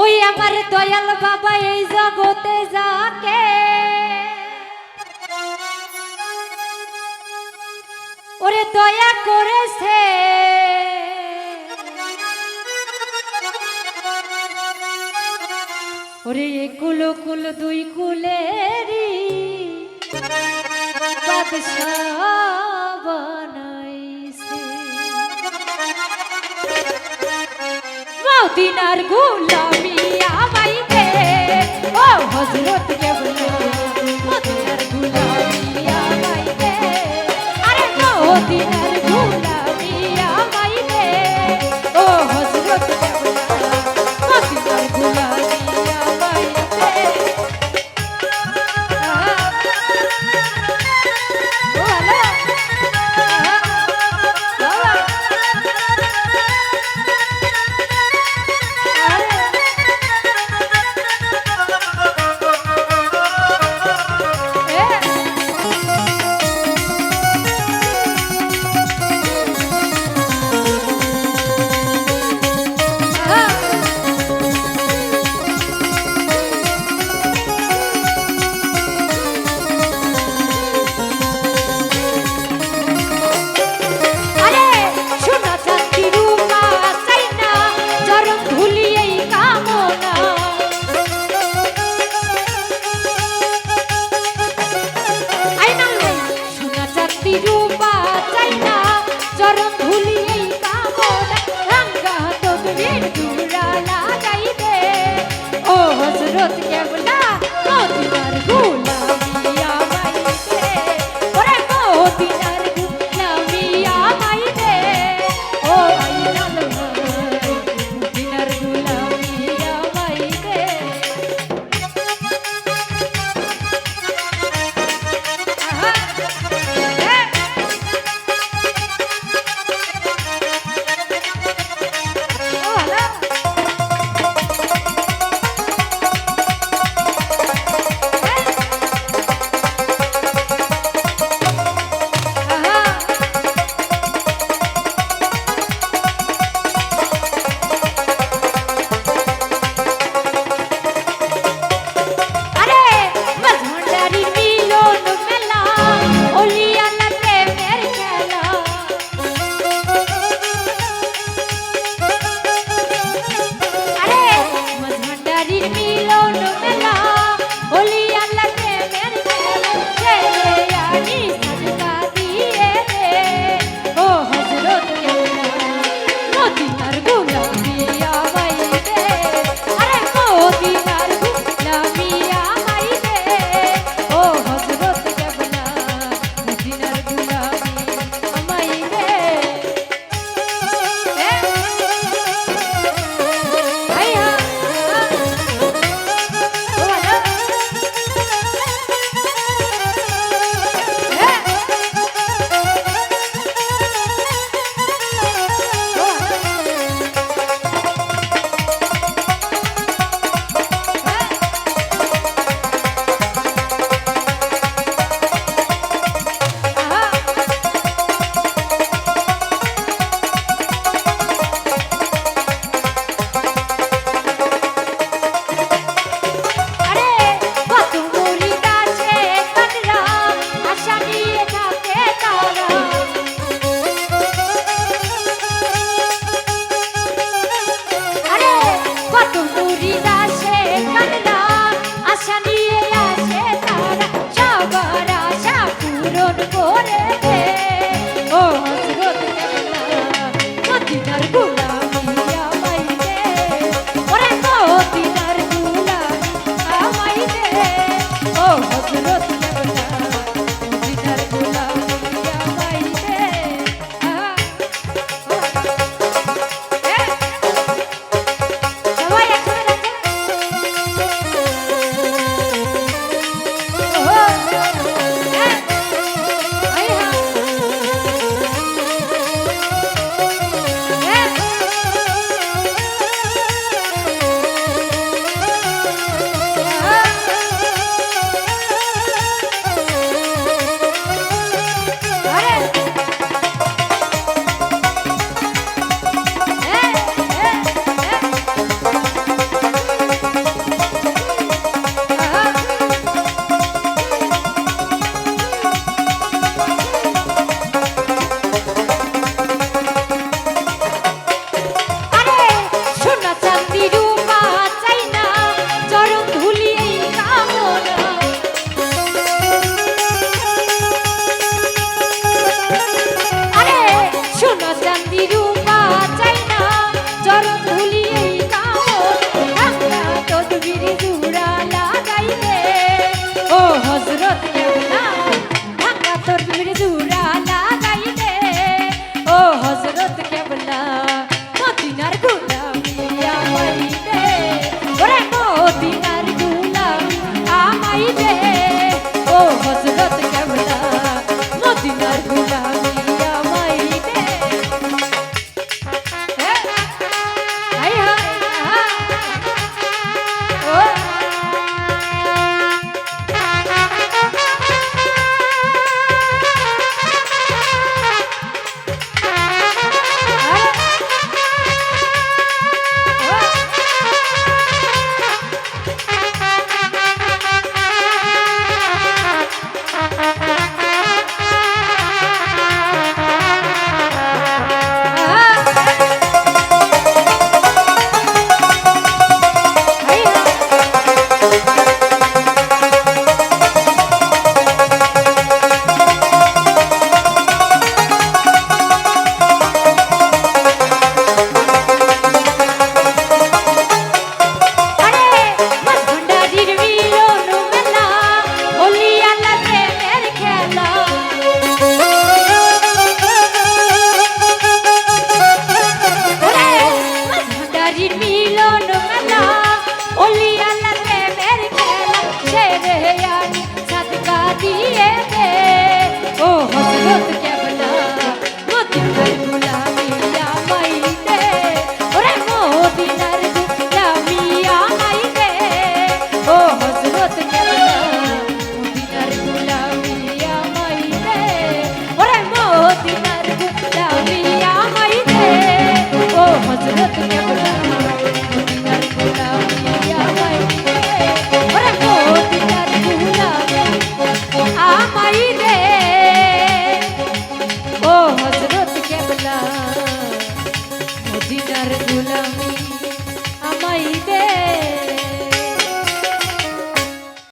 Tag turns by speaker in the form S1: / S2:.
S1: ওই আমার দয়াল বাবা এই জগতে যাকে। ওরে দয়া করেছে। ওরে কুল কুল দুই কুলেরি বাদশাহ। মদিনার গুলামি আমাইতে। ও হজরত কে